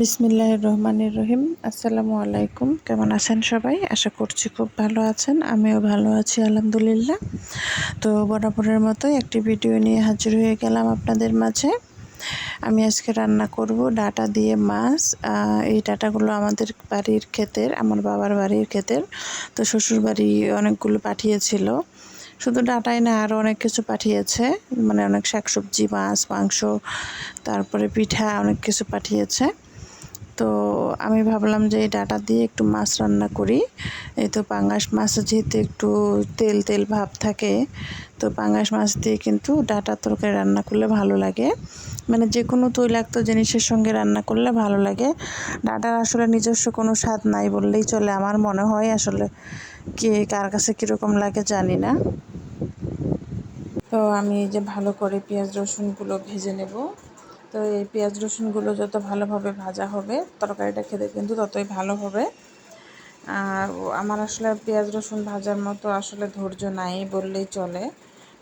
বিসমিল্লাহ রহমানির রহিম। আসসালামু আলাইকুম। কেমন আছেন সবাই? আশা করছি খুব ভালো আছেন। আমিও ভালো আছি, আলহামদুলিল্লাহ। তো বরাবরের মতো একটি ভিডিও নিয়ে হাজির হয়ে গেলাম আপনাদের মাঝে। আমি আজকে রান্না করব ডাটা দিয়ে মাছ। এই ডাটাগুলো আমাদের বাড়ির ক্ষেতের, আমার বাবার বাড়ির ক্ষেতের। তো শ্বশুর বাড়ি অনেকগুলো পাঠিয়েছিল। শুধু ডাটাই না আরও অনেক কিছু পাঠিয়েছে। মানে অনেক শাকসবজি, মাছ, মাংস, তারপরে পিঠা, অনেক কিছু পাঠিয়েছে। তো আমি ভাবলাম যে এই ডাটা দিয়ে একটু মাছ রান্না করি। এই তো পাঙ্গাস মাছ যেহেতু একটু তেল তেল ভাব থাকে, তো পাঙ্গাস মাছ দিয়ে কিন্তু ডাটা তরকারি রান্না করলে ভালো লাগে। মানে যে কোনো তৈলাক্ত জিনিসের সঙ্গে রান্না করলে ভালো লাগে। ডাটার আসলে নিজস্ব কোনো স্বাদ নাই বললেই চলে। আমার মনে হয় আসলে কে, কার কাছে কীরকম লাগে জানি না। তো আমি এই যে ভালো করে পেঁয়াজ, রসুনগুলো ভেজে নেব। তো এই পেঁয়াজ রসুনগুলো যত ভালোভাবে ভাজা হবে, তরকারিটা খেতে কিন্তু ততই ভালো হবে। আর আমার আসলে পেঁয়াজ রসুন ভাজার মতো আসলে ধৈর্য নাই বললেই চলে।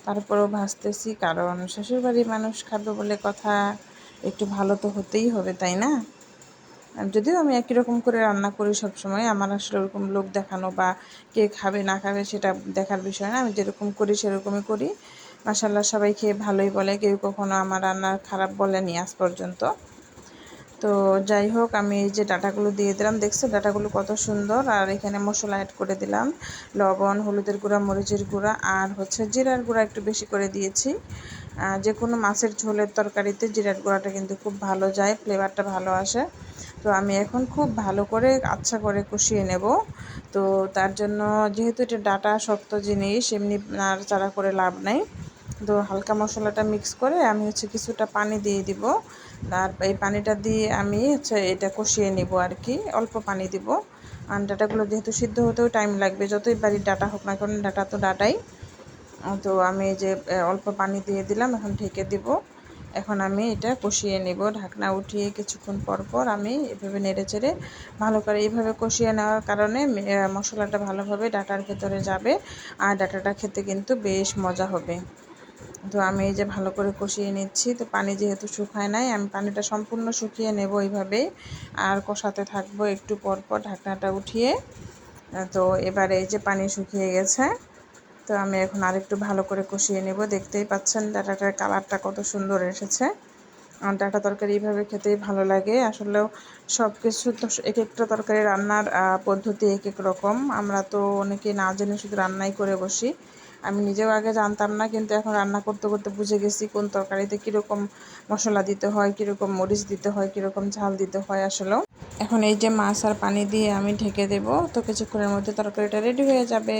তারপরেও ভাজতেছি, কারণ শ্বশুরবাড়ির মানুষ খাবে বলে কথা একটু ভালো তো হতেই হবে, তাই না? যদিও আমি একই রকম করে রান্না করি সব সময় আমার আসলে ওরকম লোক দেখানো বা কে খাবে না খাবে সেটা দেখার বিষয় না, আমি যেরকম করি সেরকমই করি। মাসাল্লাহ সবাই খেয়ে ভালোই বলে। কেউ কখনো আমার রান্নার খারাপ বলেনি আজ পর্যন্ত। তো যাই হোক, আমি এই যে ডাটাগুলো দিয়ে দিলাম, দেখছ? ডাটাগুলো কত সুন্দর। আর এখানে মশলা অ্যাড করে দিলাম। লবণ, হলুদের গুঁড়া, মরিচের গুঁড়া, আর হচ্ছে জিরার গুঁড়া একটু বেশি করে দিয়েছি। যে কোনো মাছের ঝোলের তরকারিতে জিরার গুঁড়াটা কিন্তু খুব ভালো যায়, ফ্লেভারটা ভালো আসে। তো আমি এখন খুব ভালো করে আচ্ছা করে কষিয়ে নেব। তো তার জন্য যেহেতু এটা ডাটা শক্ত জিনিস, এমনি নাড়াচাড়া করে লাভ নেই। তো হালকা মশলাটা মিক্স করে আমি হচ্ছে কিছুটা পানি দিয়ে দিব। আর এই পানিটা দিয়ে আমি হচ্ছে এটা কষিয়ে নিব আর কি, অল্প পানি দিব। আর ডাটাগুলো যেহেতু সিদ্ধ হতেও টাইম লাগবে, যতই বাড়ির ডাটা হোক না কারণ ডাটা তো ডাটাই। তো আমি যে অল্প পানি দিয়ে দিলাম, এখন ঢেকে দিব। এখন আমি এটা কষিয়ে নেব। ঢাকনা উঠিয়ে কিছুক্ষণ পর পর আমি এভাবে নেড়ে চেড়ে ভালো করে এইভাবে কষিয়ে নেওয়ার কারণে মশলাটা ভালোভাবে ডাটার ভেতরে যাবে। আর ডাটাটা খেতে কিন্তু বেশ মজা হবে। তো আমি এই যে ভালো করে কষিয়ে নিচ্ছি। তো পানি যেহেতু শুকায় নাই, আমি পানিটা সম্পূর্ণ শুকিয়ে নেব এইভাবেই। আর কষাতে থাকব একটু পর পর ঢাকনাটা উঠিয়ে। তো এবারে এই যে পানি শুকিয়ে গেছে, তো আমি এখন আরেকটু ভালো করে কষিয়ে নেব। দেখতেই পাচ্ছেন ডাটাটার কালারটা কত সুন্দর এসেছে। ডাটা তরকারি এইভাবে খেতেই ভালো লাগে। আসলেও সব কিছু তো এক একটা তরকারি রান্নার পদ্ধতি এক এক রকম। আমরা তো অনেকে না জেনে শুধু রান্নাই করে বসি। আমি নিজেও আগে জানতাম না, কিন্তু এখন রান্না করতে করতে বুঝে গেছি কোন তরকারিতে কীরকম মশলা দিতে হয়, কীরকম মরিচ দিতে হয়, কীরকম ঝাল দিতে হয় আসলেও এখন এই যে মাছ আর পানি দিয়ে আমি ঢেকে দেব, তো কিছুক্ষণের মধ্যে তরকারিটা রেডি হয়ে যাবে।